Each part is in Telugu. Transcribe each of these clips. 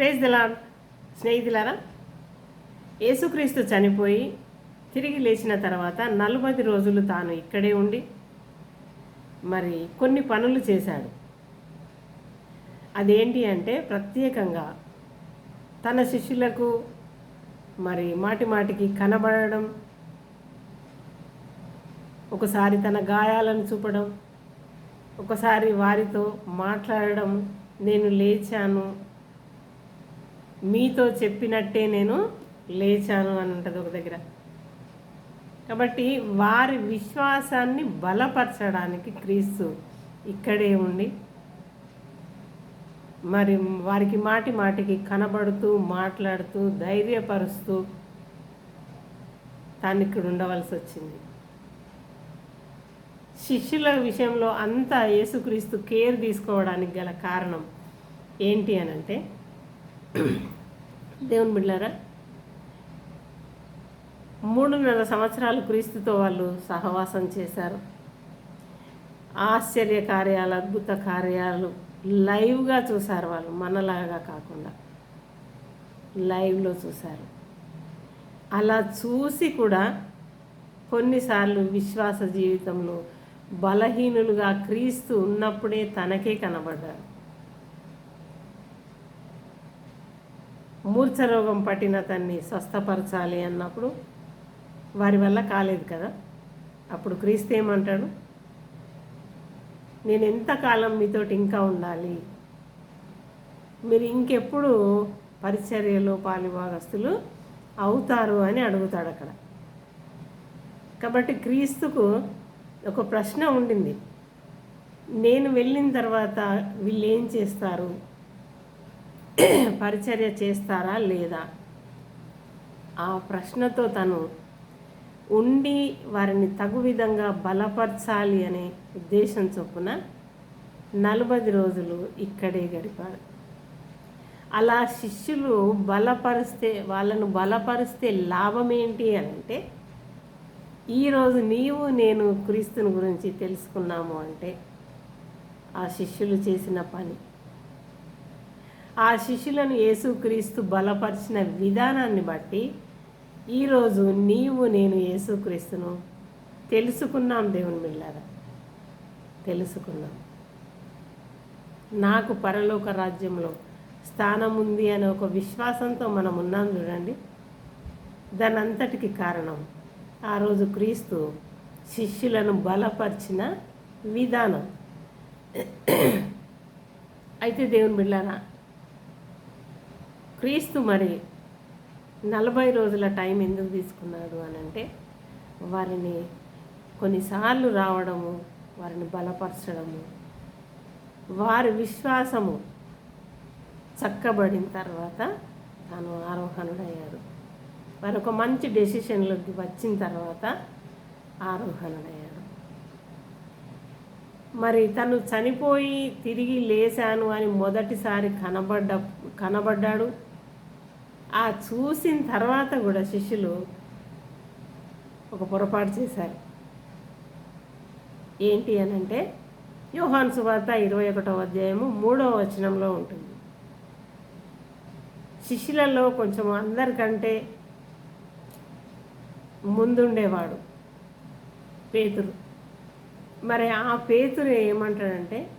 ప్రేజ్ దిలా స్నేహితులారా యేసుక్రీస్తు చనిపోయి తిరిగి లేచిన తర్వాత నలభై రోజులు తాను ఇక్కడే ఉండి మరి కొన్ని పనులు చేశాడు. అదేంటి అంటే ప్రత్యేకంగా తన శిష్యులకు మరి మాటి మాటికి కనబడడం ఒకసారి తన గాయాలను చూపడం ఒకసారి వారితో మాట్లాడడం నేను లేచాను మీతో చెప్పినట్టే నేను లేచాను అని ఉంటుంది ఒక దగ్గర. కాబట్టి వారి విశ్వాసాన్ని బలపరచడానికి క్రీస్తు ఇక్కడే ఉండి మరి వారికి మాటి మాటికి కనబడుతూ మాట్లాడుతూ ధైర్యపరుస్తూ తాను ఇక్కడ ఉండవలసి వచ్చింది. శిష్యుల విషయంలో అంతా యేసుక్రీస్తు కేర్ తీసుకోవడానికి గల కారణం ఏంటి అని అంటే దేవుని బిడ్డారా మూడున్నర సంవత్సరాలు క్రీస్తుతో వాళ్ళు సహవాసం చేశారు. ఆశ్చర్య కార్యాలు అద్భుత కార్యాలు లైవ్గా చూశారు వాళ్ళు మనలాగా కాకుండా. లైవ్లో చూశారు. అలా చూసి కూడా కొన్నిసార్లు విశ్వాస జీవితంలో బలహీనులుగా క్రీస్తు ఉన్నప్పుడే తనకే కనబడ్డారు. మూర్ఛ రోగం పట్టిన తన్ని స్వస్థపరచాలి అన్నప్పుడు వారి వల్ల కాలేదు కదా. అప్పుడు క్రీస్తు ఏమంటాడు? నేను ఎంతకాలం మీతోటి ఇంకా ఉండాలి? మీరు ఇంకెప్పుడు పరిచర్యలో పాలిభాగస్తులు అవుతారు అని అడుగుతాడు అక్కడ. కాబట్టి క్రీస్తుకు ఒక ప్రశ్న ఉండింది. నేను వెళ్ళిన తర్వాత వీళ్ళు ఏం చేస్తారు? పరిచర్య చేస్తారా లేదా? ఆ ప్రశ్నతో తను ఉండి వారిని తగు విధంగా బలపరచాలి అనే ఉద్దేశం చొప్పున నలభై రోజులు ఇక్కడే గడిపాడు అలా శిష్యులు బలపరిస్తే వాళ్ళను బలపరిస్తే లాభం ఏంటి అని అంటే ఈరోజు నీవు నేను క్రీస్తుని గురించి తెలుసుకున్నాము అంటే ఆ శిష్యులు చేసిన పని ఆ శిష్యులను యేసుక్రీస్తు బలపరిచిన విధానాన్ని బట్టి ఈరోజు నీవు నేను యేసుక్రీస్తును తెలుసుకున్నాం దేవుని మిల్లారా తెలుసుకున్నాం. నాకు పరలోక రాజ్యంలో స్థానం ఉంది అనే ఒక విశ్వాసంతో మనం ఉన్నాం చూడండి. దాని అంతటికి కారణం ఆ రోజు క్రీస్తు శిష్యులను బలపరిచిన విధానం. అయితే దేవుని బిళ్ళారా క్రీస్తు మరి నలభై రోజుల టైం ఎందుకు తీసుకున్నాడు అని అంటే వారిని కొన్నిసార్లు రావడము వారిని బలపరచడము వారి విశ్వాసము చక్కబడిన తర్వాత తాను ఆరోహణుడయ్యాడు. వారు ఒక మంచి డెసిషన్లోకి వచ్చిన తర్వాత ఆరోహణుడయ్యాడు. మరి తను చనిపోయి తిరిగి లేశాను అని మొదటిసారి కనబడ్డ కనబడ్డాడు. ఆ చూసిన తర్వాత కూడా శిష్యులు ఒక పొరపాటు చేశారు. ఏంటి అని అంటే యోహాన్ సువార్త ఇరవై ఒకటో అధ్యాయము మూడవ వచనంలో ఉంటుంది. శిష్యులలో కొంచెం అందరికంటే ముందుండేవాడు పేతురు. మరి ఆ పేతురు ఏమంటాడంటే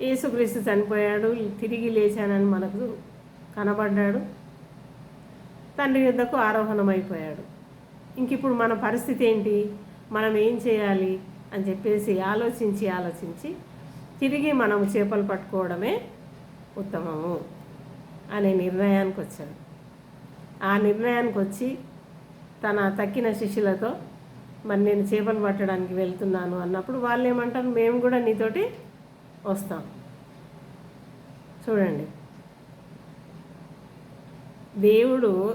యేసుక్రీస్తు చనిపోయాడు తిరిగి లేచానని మనకు కనబడ్డాడు. తండ్రి యుద్ధకు ఆరోహణమైపోయాడు. ఇంక ఇప్పుడు మన పరిస్థితి ఏంటి? మనం ఏం చేయాలి? అని చెప్పేసి ఆలోచించి ఆలోచించి తిరిగి మనం చేపలు పట్టుకోవడమే ఉత్తమము అనే నిర్ణయానికి వచ్చాడు ఆ నిర్ణయానికి వచ్చి తన తక్కిన శిష్యులతో మరి నేను చేపలు పట్టడానికి వెళ్తున్నాను అన్నప్పుడు వాళ్ళు ఏమంటారు మేము కూడా నీతోటి వస్తాం. చూడండి. దేవుడు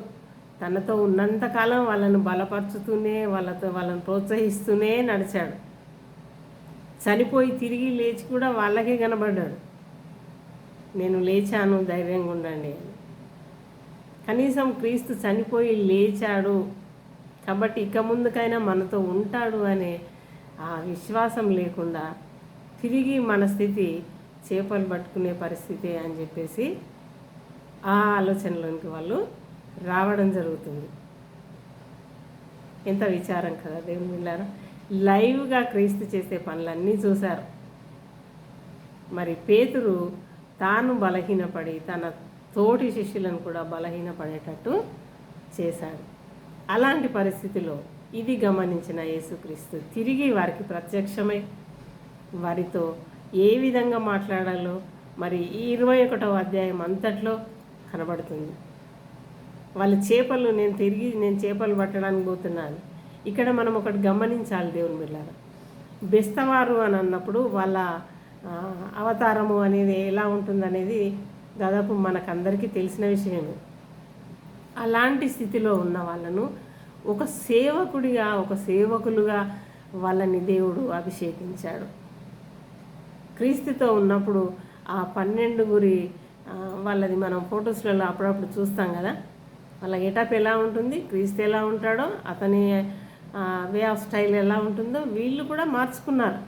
తనతో ఉన్నంతకాలం వాళ్ళను బలపరుచుతూనే వాళ్ళతో వాళ్ళని ప్రోత్సహిస్తూనే నడిచాడు. చనిపోయి తిరిగి లేచి కూడా వాళ్ళకే కనబడ్డాడు. నేను లేచాను ధైర్యంగా ఉండండి కనీసం క్రీస్తు చనిపోయి లేచాడు కాబట్టి ఇక ముందుకైనా మనతో ఉంటాడు అనే ఆ విశ్వాసం లేకుండా తిరిగి మన స్థితి చేపలు పట్టుకునే పరిస్థితి అని చెప్పేసి ఆ ఆలోచనలోనికి వాళ్ళు రావడం జరుగుతుంది. ఎంత విచారం కదా దేవుని వెళ్ళారు లైవ్గా క్రీస్తు చేసే పనులన్నీ చూశారు. మరి పేతురు తాను బలహీనపడి తన తోటి శిష్యులను కూడా బలహీనపడేటట్టు చేశాడు. అలాంటి పరిస్థితిలో ఇది గమనించిన యేసుక్రీస్తు తిరిగి వారికి ప్రత్యక్షమై వారితో ఏ విధంగా మాట్లాడాలో మరి ఈ ఇరవై ఒకటవ అధ్యాయం అంతట్లో కనబడుతుంది. వాళ్ళ చేపలు నేను తిరిగి నేను చేపలు పట్టడానికి పోతున్నాను. ఇక్కడ మనం ఒకటి గమనించాలి దేవుని బిళ్ళారు బెస్తవారు అని అన్నప్పుడు వాళ్ళ అవతారము అనేది ఎలా ఉంటుందనేది దాదాపు మనకందరికీ తెలిసిన విషయమే. అలాంటి స్థితిలో ఉన్న వాళ్ళను ఒక సేవకుడిగా ఒక సేవకులుగా వాళ్ళని దేవుడు అభిషేకించాడు. క్రీస్తుతో ఉన్నప్పుడు ఆ పన్నెండుగురి వాళ్ళది మనం ఫొటోస్లలో అప్పుడప్పుడు చూస్తాం కదా. వాళ్ళ గెటప్ ఎలా ఉంటుంది క్రీస్తు ఎలా ఉంటాడో అతని వే ఆఫ్ స్టైల్ ఎలా ఉంటుందో వీళ్ళు కూడా మార్చుకున్నారు.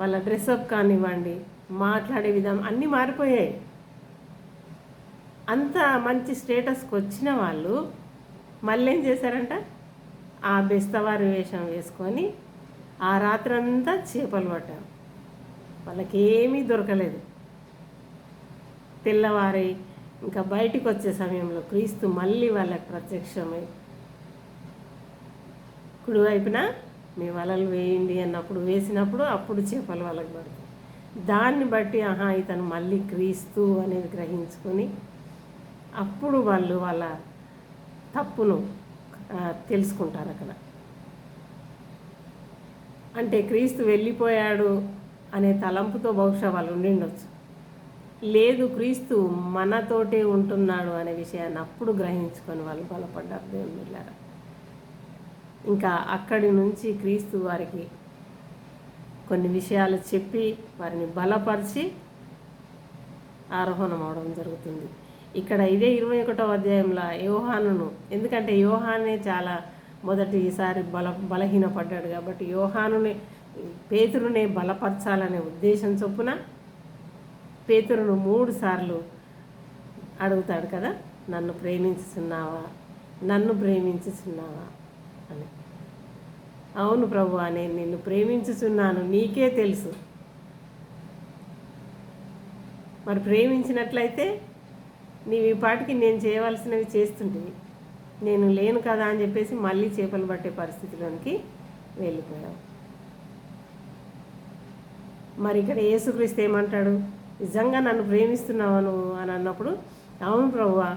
వాళ్ళ డ్రెస్అప్ కానివ్వండి మాట్లాడే విధానం అన్నీ మారిపోయాయి. అంత మంచి స్టేటస్కి వచ్చిన వాళ్ళు మళ్ళీ ఏం చేశారంట? ఆ బెస్తవారి వేషం వేసుకొని ఆ రాత్రంతా చేపలు పట్టారు. వాళ్ళకి ఏమీ దొరకలేదు. తెల్లవారి ఇంకా బయటికి వచ్చే సమయంలో క్రీస్తు మళ్ళీ వాళ్ళకి ప్రత్యక్షమై కుడివైపున మీ వలలు వేయండి అన్నప్పుడు వేసినప్పుడు అప్పుడు చేపలు వాళ్ళకి పడతాయి. దాన్ని బట్టి ఆహా ఇతను మళ్ళీ క్రీస్తు అనేది గ్రహించుకొని అప్పుడు వాళ్ళు వాళ్ళ తప్పును తెలుసుకుంటారు అక్కడ. అంటే క్రీస్తు వెళ్ళిపోయాడు అనే తలంపుతో బహుశా వాళ్ళు ఉండిండొచ్చు లేదు క్రీస్తు మనతోటే ఉంటున్నాడు అనే విషయాన్ని అప్పుడు గ్రహించుకొని వాళ్ళు బలపడ్డారు దేవుని ఇంకా అక్కడి నుంచి క్రీస్తు వారికి కొన్ని విషయాలు చెప్పి వారిని బలపరిచి ఆరోహణం అవడం జరుగుతుంది. ఇక్కడ ఇదే ఇరవై ఒకటో అధ్యాయంలో యోహానును ఎందుకంటే యోహానే చాలా మొదటిసారి బల బలహీనపడ్డాడు కాబట్టి యోహానుని పేతురునే బలపరచాలనే ఉద్దేశం చొప్పున పేతురును మూడు సార్లు అడుగుతాడు కదా నన్ను ప్రేమించుతున్నావా నన్ను ప్రేమించుతున్నావా అని. అవును ప్రభు నేను నిన్ను ప్రేమించుచున్నాను నీకే తెలుసు. మరి ప్రేమించినట్లయితే నీవి పాటికి నేను చేయవలసినవి చేస్తుంటివి. నేను లేను కదా అని చెప్పేసి మళ్ళీ చేపలు పట్టే పరిస్థితిలోనికి వెళ్ళిపోయావు. మరి ఇక్కడ యేసుక్రీస్తు ఏమంటాడు? నిజంగా నన్ను ప్రేమిస్తున్నావా నువ్వు అని అన్నప్పుడు అవును ప్రభువా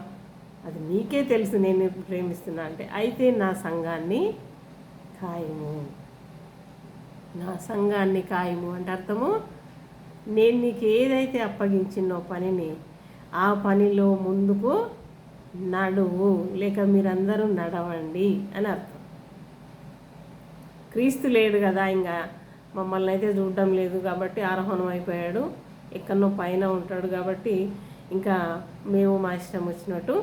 అది నీకే తెలుసు నేను ప్రేమిస్తున్నా అంటే అయితే నా సంఘాన్ని ఖాయము. నా సంఘాన్ని ఖాయము అంటే అర్థము నేను నీకు ఏదైతే అప్పగించినో పనిని ఆ పనిలో ముందుకు నడువు లేక మీరందరూ నడవండి అని అర్థం. క్రీస్తు లేడు కదా ఇంకా మమ్మల్ని అయితే చూడడం లేదు కాబట్టి ఆరోహణం అయిపోయాడు. ఎక్కడనో పైన ఉంటాడు కాబట్టి ఇంకా మేము మా ఇష్టం వచ్చినట్టు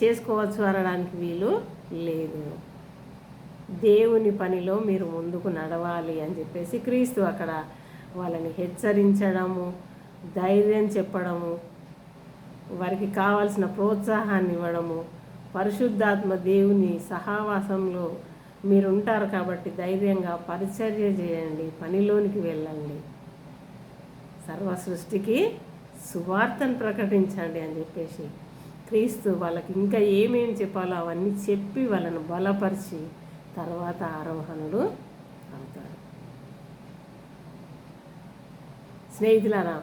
చేసుకోవచ్చు అనడానికి వీలు లేదు. దేవుని పనిలో మీరు ముందుకు నడవాలి అని చెప్పేసి క్రీస్తు అక్కడ వాళ్ళని హెచ్చరించడము ధైర్యం చెప్పడము వారికి కావాల్సిన ప్రోత్సాహాన్ని ఇవ్వడము పరిశుద్ధాత్మ దేవుని సహావాసంలో మీరు ఉంటారు కాబట్టి ధైర్యంగా పరిచర్య చేయండి పనిలోనికి వెళ్ళండి. సర్వ సృష్టికి సువార్తను ప్రకటించండి అని చెప్పేసి క్రీస్తు వాళ్ళకి ఇంకా ఏమేమి చెప్పాలో అవన్నీ చెప్పి వాళ్ళను బలపరిచి తర్వాత ఆరోహణుడు అవుతాడు. స్నేహితులారా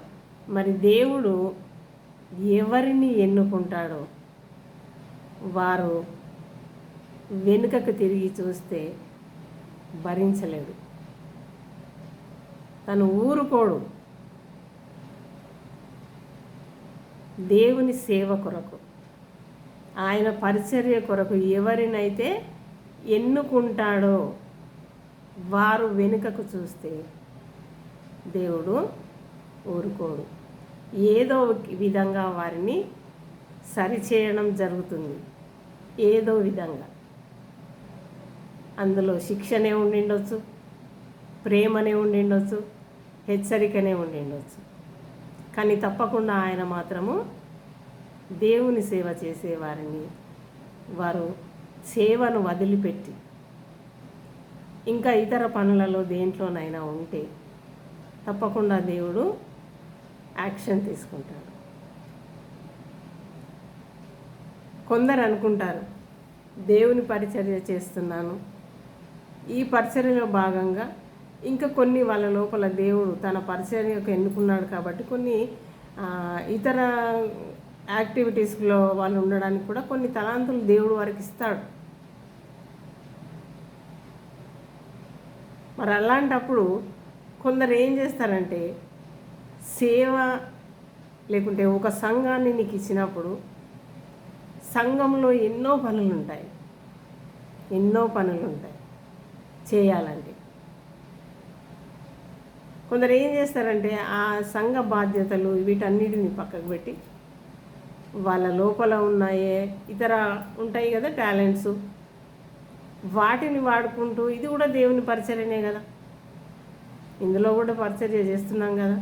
మరి దేవుడు ఎవరిని ఎన్నుకుంటాడో వారు వెనుకకు తిరిగి చూస్తే భరించలేడు. తను ఊరుకోడు. దేవుని సేవ కొరకు ఆయన పరిచర్య కొరకు ఎవరినైతే ఎన్నుకుంటాడో వారు వెనుకకు చూస్తే దేవుడు ఊరుకోడు. ఏదో విధంగా వారిని సరిచేయడం జరుగుతుంది. ఏదో విధంగా. అందులో శిక్షనే ఉండిండొచ్చు ప్రేమనే ఉండిండొచ్చు హెచ్చరికనే ఉండిండొచ్చు. కానీ తప్పకుండా ఆయన మాత్రము దేవుని సేవ చేసేవారిని. వారు సేవను వదిలిపెట్టి ఇంకా ఇతర పనులలో దేంట్లోనైనా ఉంటే తప్పకుండా దేవుడు యాక్షన్ తీసుకుంటాడు. కొందరు అనుకుంటారు దేవుని పరిచర్య చేస్తున్నాను. ఈ పరిచర్యలో భాగంగా ఇంకా కొన్ని వాళ్ళ లోపల దేవుడు తన పరిచర్యకు ఎన్నుకున్నాడు కాబట్టి కొన్ని ఇతర యాక్టివిటీస్లో వాళ్ళు ఉండడానికి కూడా కొన్ని తలాంతులు దేవుడు వారికి ఇస్తాడు. మరి అలాంటప్పుడు కొందరు ఏం చేస్తారంటే సేవ లేకుంటే ఒక సంఘాన్ని నీకు ఇచ్చినప్పుడు సంఘంలో ఎన్నో పనులు ఉంటాయి ఎన్నో పనులు ఉంటాయి చేయాలంటే. కొందరు ఏం చేస్తారంటే ఆ సంఘ బాధ్యతలు వీటన్నిటిని పక్కకు పెట్టి వాళ్ళ లోపల ఉన్నాయే ఇతర ఉంటాయి కదా టాలెంట్స్. వాటిని వాడుకుంటూ ఇది కూడా దేవుని పరిచర్యనే కదా. ఇందులో కూడా పరిచర్య చేస్తున్నాం కదా.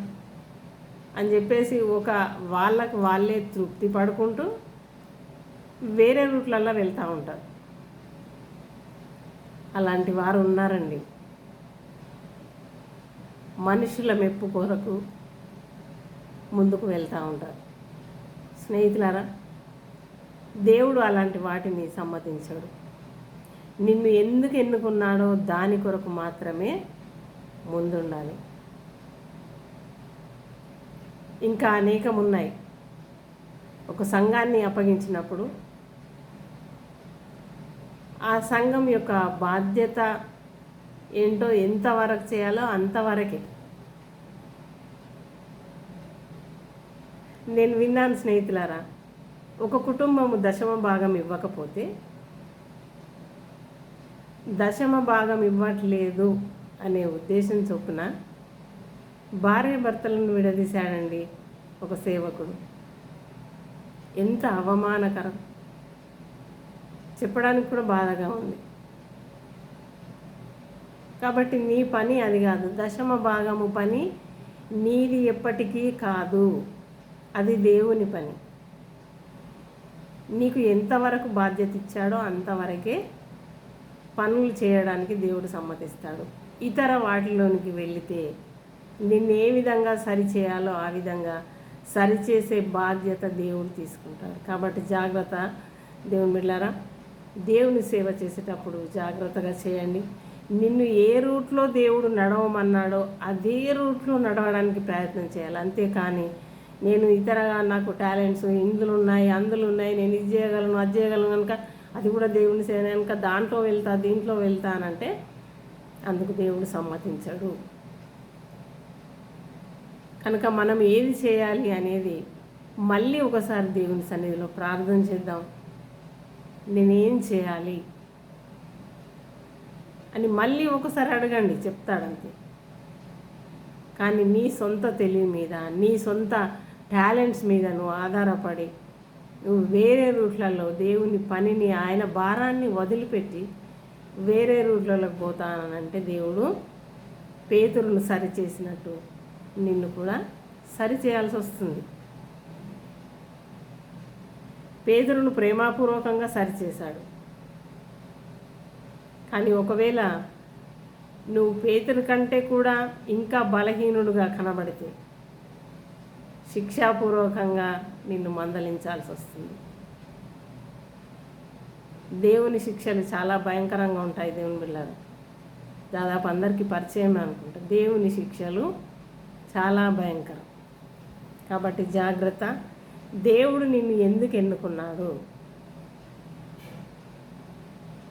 అని చెప్పేసి ఒక వాళ్ళకు వాళ్ళే తృప్తి పడుకుంటూ వేరే రూట్లలో వెళ్తూ ఉంటారు. అలాంటి వారు ఉన్నారండి. మనుషుల మెప్పు కొరకు ముందుకు వెళ్తూ ఉంటారు. స్నేహితులారా దేవుడు అలాంటి వాటిని సమ్మతించాడు. నిన్ను ఎందుకు ఎన్నుకున్నాడో దాని కొరకు మాత్రమే ముందుండాలి. ఇంకా అనేకం ఉన్నాయి ఒక సంఘాన్ని అప్పగించినప్పుడు ఆ సంఘం యొక్క బాధ్యత ఏంటో ఎంతవరకు చేయాలో అంతవరకే నేను విన్నాను స్నేహితులారా ఒక కుటుంబము దశమ భాగం ఇవ్వకపోతే దశమ భాగం ఇవ్వట్లేదు అనే ఉద్దేశం చొప్పున భార్య భర్తలను విడదీశాడండి ఒక సేవకుడు. ఎంత అవమానకరం. చెప్పడానికి కూడా బాధగా ఉంది. కాబట్టి నీ పని అది కాదు. దశమ భాగము పని నీది ఎప్పటికీ కాదు. అది దేవుని పని. నీకు ఎంతవరకు బాధ్యత ఇచ్చాడో అంతవరకే పనులు చేయడానికి దేవుడు సమ్మతిస్తాడు. ఇతర వాటిలోనికి వెళితే నిన్ను ఏ విధంగా సరి చేయాలో ఆ విధంగా సరిచేసే బాధ్యత దేవుడు తీసుకుంటాడు. కాబట్టి జాగ్రత్త దేవుని బిడ్డారా దేవుని సేవ చేసేటప్పుడు జాగ్రత్తగా చేయండి. నిన్ను ఏ రూట్లో దేవుడు నడవమన్నాడో అదే రూట్లో నడవడానికి ప్రయత్నం చేయాలి. అంతేకాని నేను ఇతరగా నాకు టాలెంట్స్ ఇందులో ఉన్నాయి అందులో ఉన్నాయి నేను ఇది చేయగలను అది చేయగలను కనుక అది కూడా దేవుని సేన కనుక దాంట్లో వెళ్తా దీంట్లో వెళ్తానంటే అందుకు దేవుడు సమ్మతించడు. కనుక మనం ఏది చేయాలి అనేది మళ్ళీ ఒకసారి దేవుని సన్నిధిలో ప్రార్థన చేద్దాం. నేనేం చేయాలి? అని మళ్ళీ ఒకసారి అడగండి చెప్తాడంతే కానీ నీ సొంత తెలివి మీద నీ సొంత టాలెంట్స్ మీద నువ్వు ఆధారపడి నువ్వు వేరే రూట్లలో దేవుని పనిని ఆయన భారాన్ని వదిలిపెట్టి వేరే రూట్లలోకి పోతానంటే దేవుడు పేతురును సరిచేసినట్టు నిన్ను కూడా సరి చేయాల్సి వస్తుంది. పేదరును ప్రేమాపూర్వకంగా సరిచేశాడు. కానీ ఒకవేళ నువ్వు పేతురు కంటే కూడా ఇంకా బలహీనుడుగా కనబడితే శిక్షాపూర్వకంగా నిన్ను మందలించాల్సి వస్తుంది. దేవుని శిక్షలు చాలా భయంకరంగా ఉంటాయి దేవుని బిళ్ళారు దాదాపు అందరికీ పరిచయం అనుకుంటా. దేవుని శిక్షలు చాలా భయంకరం. కాబట్టి జాగ్రత్త. దేవుడు నిన్ను ఎందుకు ఎన్నుకున్నాడు?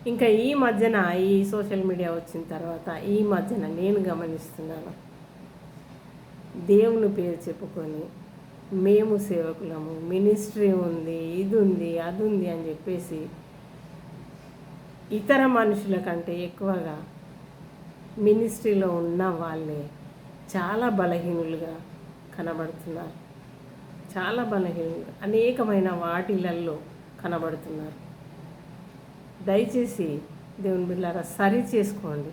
ఇంకా ఈ మధ్యన ఈ సోషల్ మీడియా వచ్చిన తర్వాత ఈ మధ్యన నేను గమనిస్తున్నాను. దేవుని పేరు చెప్పుకొని మేము సేవకులము మినిస్ట్రీ ఉంది ఇది ఉంది అది ఉంది అని చెప్పేసి ఇతర మనుషుల కంటే ఎక్కువగా మినిస్ట్రీలో ఉన్న వాళ్ళే చాలా బలహీనులుగా కనబడుతున్నారు. చాలా బలహీనులు అనేకమైన వాటిలల్లో కనబడుతున్నారు. దయచేసి దేవుని బిడ్డారా సరి చేసుకోండి.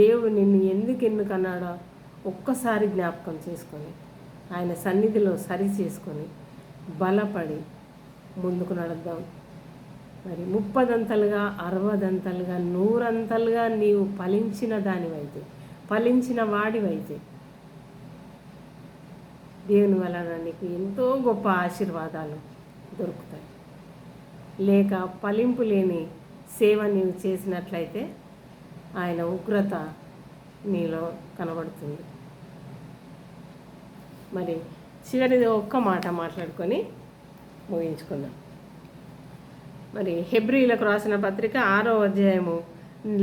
దేవుడు నిన్ను ఎందుకు ఎన్నుకన్నాడో ఒక్కసారి జ్ఞాపకం చేసుకొని ఆయన సన్నిధిలో సరి చేసుకొని బలపడి ముందుకు నడుద్దాం. మరి ముప్పదంతలుగా అరవదంతలుగా నూరంతలుగా నీవు ఫలించిన దానివైతే ఫలించిన వాడివైతే దేవుని వలన నీకు ఎంతో గొప్ప ఆశీర్వాదాలు దొరుకుతాయి. లేక ఫలింపు లేని సేవ నీవు చేసినట్లయితే ఆయన ఉగ్రత నీలో కనబడుతుంది. మరి చివరిది ఒక్క మాట మాట్లాడుకొని ముగించుకుందాం. మరి హెబ్రిలకు రాసిన పత్రిక ఆరో అధ్యాయము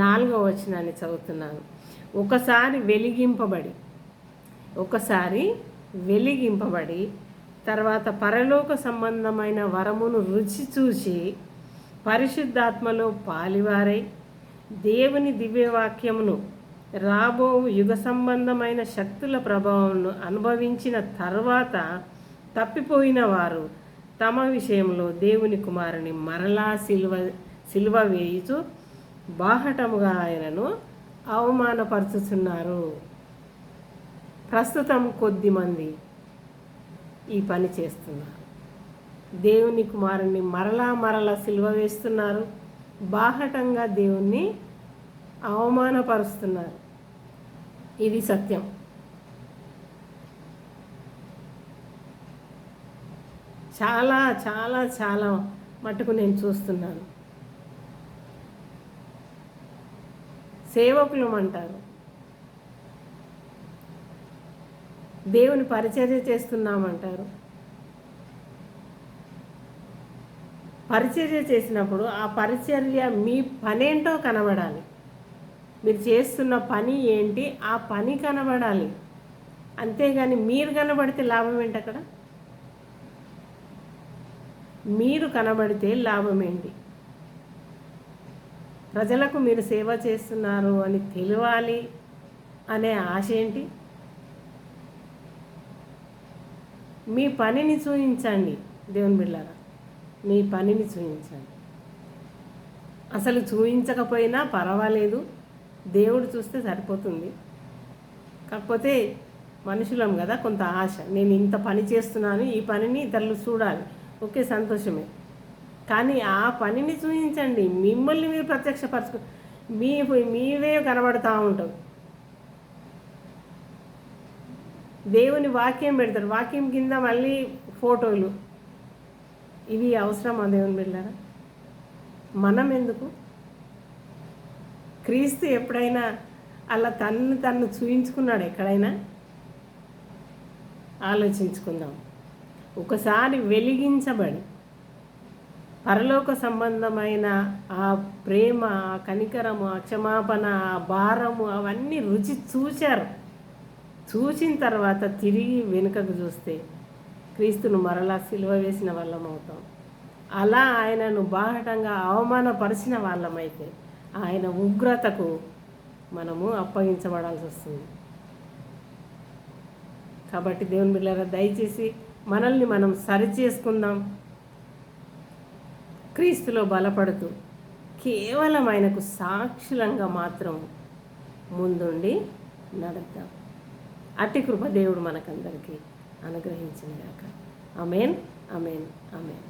నాలుగో వచనాన్ని చదువుతున్నాను. ఒకసారి వెలిగింపబడి ఒకసారి వెలిగింపబడి తర్వాత పరలోక సంబంధమైన వరమును రుచి చూసి పరిశుద్ధాత్మలో పాలివారై దేవుని దివ్యవాక్యమును రాబో యుగ సంబంధమైన శక్తుల ప్రభావంను అనుభవించిన తర్వాత తప్పిపోయిన వారు తమ విషయంలో దేవుని కుమారుని మరలా సిల్వ సిల్వ వేయుచు బాహటముగా ఆయనను అవమానపరుచుతున్నారు ప్రస్తుతం కొద్ది మంది ఈ పని చేస్తున్నారు దేవుని కుమారుణ్ణి మరలా మరలా సిలువ వేస్తున్నారు. బాహటంగా దేవుణ్ణి అవమానపరుస్తున్నారు. ఇది సత్యం. చాలా చాలా చాలా మటుకు నేను చూస్తున్నాను. సేవకులం అంటారు దేవుని పరిచర్య చేస్తున్నామంటారు. పరిచర్య చేసినప్పుడు ఆ పరిచర్య మీ పనేంటో కనబడాలి. మీరు చేస్తున్న పని ఏంటి? ఆ పని కనబడాలి. అంతేగాని మీరు కనబడితే లాభం ఏంటి అక్కడ మీరు కనబడితే లాభం ఏంటి? ప్రజలకు మీరు సేవ చేస్తున్నారు అని తెలియాలి అనే ఆశ ఏంటి? మీ పనిని చూపించండి దేవుని బిళ్ళారా మీ పనిని చూపించండి అసలు చూపించకపోయినా పర్వాలేదు దేవుడు చూస్తే సరిపోతుంది. కాకపోతే మనుషులం కదా కొంత ఆశ. నేను ఇంత పని చేస్తున్నాను ఈ పనిని ఇతరులు చూడాలి. ఓకే సంతోషమే. కానీ ఆ పనిని చూపించండి మిమ్మల్ని మీరు ప్రత్యక్షపరచుకో మీ మీవే కనబడుతూ ఉంటావు దేవుని వాక్యం పెడతారు. వాక్యం కింద మళ్ళీ ఫోటోలు. ఇవి అవసరమా దేవుని బిళ్ళారా? మనం ఎందుకు క్రీస్తు ఎప్పుడైనా అలా తన్ను తన్ను చూయించుకున్నాడు ఎక్కడైనా? ఆలోచించుకుందాం. ఒకసారి వెలిగించబడి పరలోక సంబంధమైన ఆ ప్రేమ ఆ కనికరము ఆ క్షమాపణ ఆ భారము అవన్నీ రుచి చూశారు. చూసిన తర్వాత తిరిగి వెనుకకు చూస్తే క్రీస్తును మరలా సిలువ వేసిన వాళ్ళం అవుతాం. అలా ఆయనను బాహటంగా అవమానపరిచిన వాళ్ళమైతే ఆయన ఉగ్రతకు మనము అప్పగించబడాల్సి వస్తుంది. కాబట్టి దేవుని బిళ్ళారా దయచేసి మనల్ని మనం సరి చేసుకుందాం క్రీస్తులో బలపడుతూ కేవలం ఆయనకు సాక్షులంగా మాత్రం ముందుండి నడుద్దాం. అట్టి కృప దేవుడు మనకందరికీ అనుగ్రహించిన గాక అమేన్ అమేన్ అమేన్